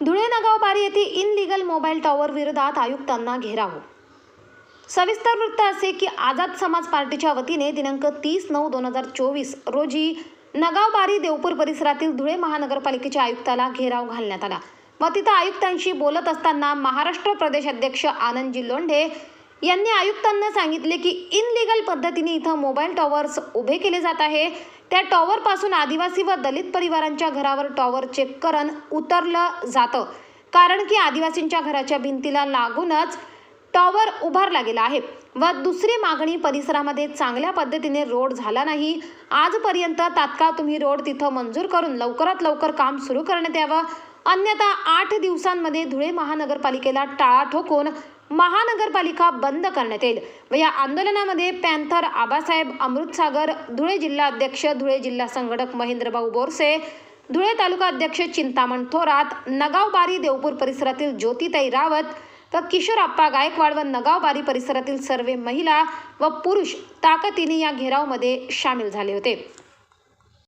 Illegal mobile tower विरोधात आयुक्तांना घेराव. सविस्तर वृत्त असे की आझाद समाज पार्टीच्या वतीने दिनांक तीस नऊ दोन हजार चोवीस रोजी नगावबारी देवपूर परिसरातील धुळे महानगरपालिकेच्या आयुक्ताला घेराव घालण्यात आला. व तिथं आयुक्तांशी बोलत असताना महाराष्ट्र प्रदेश अध्यक्ष आनंदजी लोंढे यांनी आयुक्तांना सांगितले की इनलिगल पद्धतीने इथं मोबाईल टॉवर्स उभे केले जात आहे. त्या टॉवरपासून आदिवासी व दलित परिवारांच्या घरावर टॉवर चेक करण उतरलं जातं. कारण की आदिवासींच्या घराच्या भिंतीला लागूनच टॉवर उभारला गेला आहे व दुसरी मागणी परिसरामध्ये चांगल्या पद्धतीने रोड झाला नाही. आजपर्यंत तात्काळ तुम्ही रोड तिथं मंजूर करून लवकरात लवकर काम सुरू करण्यात यावं. अन्यथा आठ दिवसांमध्ये धुळे महानगरपालिकेला टाळा ठोकून महानगरपालिका बंद करण्यात येईल. व या आंदोलनामध्ये पॅन्थर आबासाहेब अमृतसागर धुळे जिल्हा अध्यक्ष धुळे जिल्हा संघटक महेंद्रभाऊ बोरसे धुळे तालुका अध्यक्ष चिंतामण थोरात नगावबारी देवपूर परिसरातील ज्योतिताई रावत तर किशोर आप्पा गायकवाड व नगावबारी परिसरातील सर्व महिला व पुरुष ताकदीने या घेरावमध्ये सामील झाले होते.